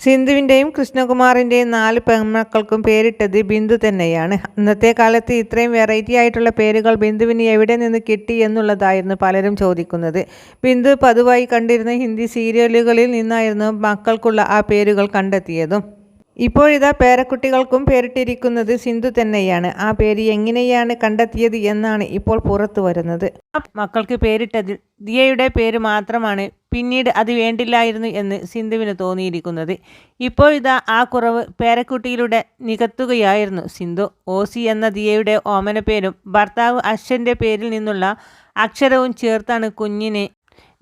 സിന്ധുവിന്റെയും കൃഷ്ണകുമാറിന്റെയും നാല് പെൺമക്കൾക്കും പേരിട്ടത് ബിന്ദു തന്നെയാണ്. അന്നത്തെ കാലത്ത് ഇത്രയും വെറൈറ്റി ആയിട്ടുള്ള പേരുകൾ ബിന്ദുവിന് എവിടെ നിന്ന് കിട്ടി എന്നുള്ളതായിരുന്നു പലരും ചോദിക്കുന്നത്. ബിന്ദു പതിവായി കണ്ടിരുന്ന ഹിന്ദി സീരിയലുകളിൽ നിന്നായിരുന്നു മക്കൾക്കുള്ള ആ പേരുകൾ കണ്ടെത്തിയതും. ഇപ്പോഴിതാ പേരക്കുട്ടികൾക്കും പേരിട്ടിരിക്കുന്നത് സിന്ധു തന്നെയാണ്. ആ പേര് എങ്ങനെയാണ് കണ്ടെത്തിയത് എന്നാണ് ഇപ്പോൾ പുറത്തു വരുന്നത്. മക്കൾക്ക് പേരിട്ടതിൽ ദിയയുടെ പേര് മാത്രമാണ്. പിന്നീട് അത് വേണ്ടില്ലായിരുന്നു എന്ന് സിന്ധുവിന് തോന്നിയിരിക്കുന്നത്. ഇപ്പോഴിതാ ആ കുറവ് പേരക്കുട്ടിയിലൂടെ നികത്തുകയായിരുന്നു സിന്ധു. ഓസി എന്ന ദിയയുടെ ഓമന പേരും ഭർത്താവ് അശ്വന്റെ പേരിൽ നിന്നുള്ള അക്ഷരവും ചേർത്താണ് കുഞ്ഞിനെ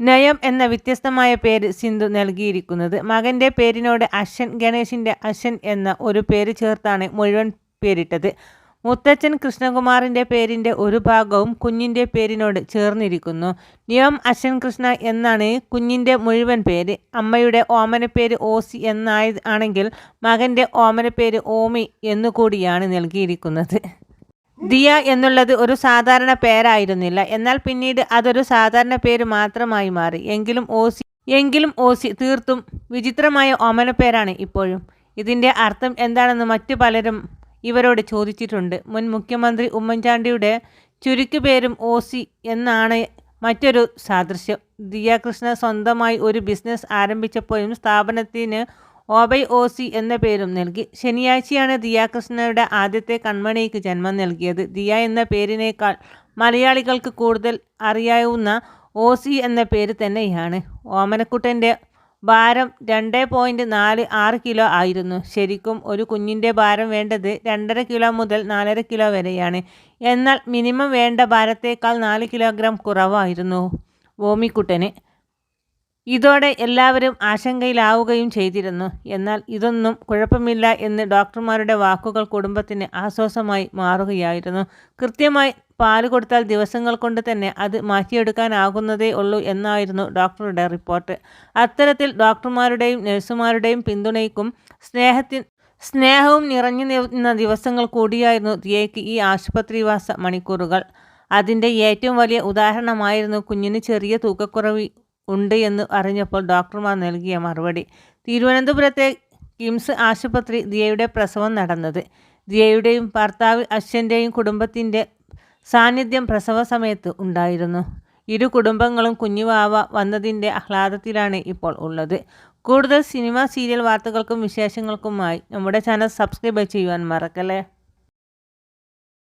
നയം എന്ന വ്യത്യസ്തമായ പേര് സിന്ധു നൽകിയിരിക്കുന്നത്. മകന്റെ പേരിനോട് അശ്വൻ ഗണേശിന്റെ അശ്വൻ എന്ന ഒരു പേര് ചേർത്താണ് മുഴുവൻ പേരിട്ടത്. മുത്തച്ഛൻ കൃഷ്ണകുമാറിന്റെ പേരിന്റെ ഒരു ഭാഗവും കുഞ്ഞിന്റെ പേരിനോട് ചേർന്നിരിക്കുന്നു. നിയം അശ്വൻ കൃഷ്ണ എന്നാണ് കുഞ്ഞിന്റെ മുഴുവൻ പേര്. അമ്മയുടെ ഓമനപ്പേര് ഓസി എന്നായ ആണെങ്കിൽ മകന്റെ ഓമനപ്പേര് ഓമി എന്നുകൂടിയാണ് നൽകിയിരിക്കുന്നത്. ദിയ എന്നുള്ളത് ഒരു സാധാരണ പേരായിരുന്നില്ല. എന്നാൽ പിന്നീട് അതൊരു സാധാരണ പേര് മാത്രമായി മാറി. എങ്കിലും ഓസി എങ്കിലും ഓസി തീർത്തും വിചിത്രമായ ഓമനപ്പേരാണ് ഇപ്പോഴും. ഇതിന്റെ അർത്ഥം എന്താണെന്ന് മറ്റു പലരും ഇവരോട് ചോദിച്ചിട്ടുണ്ട്. മുൻ മുഖ്യമന്ത്രി ഉമ്മൻചാണ്ടിയുടെ ചുരുക്കു പേരും ഓസി എന്നാണ് മറ്റൊരു സാദൃശ്യം. ദിയ കൃഷ്ണ സ്വന്തമായി ഒരു ബിസിനസ് ആരംഭിച്ചപ്പോഴും സ്ഥാപനത്തിന് ഓബൈ ഓസി എന്ന പേരും നൽകി. ശനിയാഴ്ചയാണ് ദിയ കൃഷ്ണയുടെ ആദ്യത്തെ കൺമണിക്ക് ജന്മം നൽകിയത്. ദിയ എന്ന പേരിനേക്കാൾ മലയാളികൾക്ക് കൂടുതൽ അറിയാവുന്ന ഓസി എന്ന പേര് തന്നെയാണ്. ഓമനക്കുട്ടന്റെ ഭാരം രണ്ട് പോയിന്റ് നാല് ആറ് കിലോ ആയിരുന്നു. ശരിക്കും ഒരു കുഞ്ഞിന്റെ ഭാരം വേണ്ടത് രണ്ടര കിലോ മുതൽ നാലര കിലോ വരെയാണ്. എന്നാൽ മിനിമം വേണ്ട ഭാരത്തേക്കാൾ നാല് കിലോഗ്രാം കുറവായിരുന്നു. ഓമിക്കുട്ടന് ഇതോടെ എല്ലാവരും ആശങ്കയിലാവുകയും ചെയ്തിരുന്നു. എന്നാൽ ഇതൊന്നും കുഴപ്പമില്ല എന്ന് ഡോക്ടർമാരുടെ വാക്കുകൾ കുടുംബത്തിന് ആശ്വാസമായി മാറുകയായിരുന്നു. കൃത്യമായി പാൽ കൊടുത്താൽ ദിവസങ്ങൾ കൊണ്ട് തന്നെ അത് മാറ്റിയെടുക്കാനാകുന്നതേ ഉള്ളൂ എന്നായിരുന്നു ഡോക്ടറുടെ റിപ്പോർട്ട്. അത്തരത്തിൽ ഡോക്ടർമാരുടെയും നഴ്സുമാരുടെയും പിന്തുണയ്ക്കും സ്നേഹത്തിൻ സ്നേഹവും നിറഞ്ഞു നിന്ന ദിവസങ്ങൾ കൂടിയായിരുന്നു ദിയയ്ക്ക് ഈ ആശുപത്രിവാസ മണിക്കൂറുകൾ. അതിന്റെ ഏറ്റവും വലിയ ഉദാഹരണമായിരുന്നു കുഞ്ഞിന് ചെറിയ തൂക്കക്കുറവ് ഉണ്ട് എന്ന് അറിഞ്ഞപ്പോൾ ഡോക്ടർമാർ നൽകിയ മറുപടി. തിരുവനന്തപുരത്തെ കിംസ് ആശുപത്രി ദിയയുടെ പ്രസവം നടന്നത്. ദിയയുടെയും ഭർത്താവ് അശ്വന്റെയും കുടുംബത്തിന്റെ സാന്നിധ്യം പ്രസവ സമയത്ത് ഉണ്ടായിരുന്നു. ഇരു കുടുംബങ്ങളും കുഞ്ഞുവാവ വന്നതിന്റെ ആഹ്ലാദത്തിലാണ് ഇപ്പോൾ ഉള്ളത്. കൂടുതൽ സിനിമ സീരിയൽ വാർത്തകൾക്കും വിശേഷങ്ങൾക്കുമായി നമ്മുടെ ചാനൽ സബ്സ്ക്രൈബ് ചെയ്യുവാൻ മറക്കല്ലേ?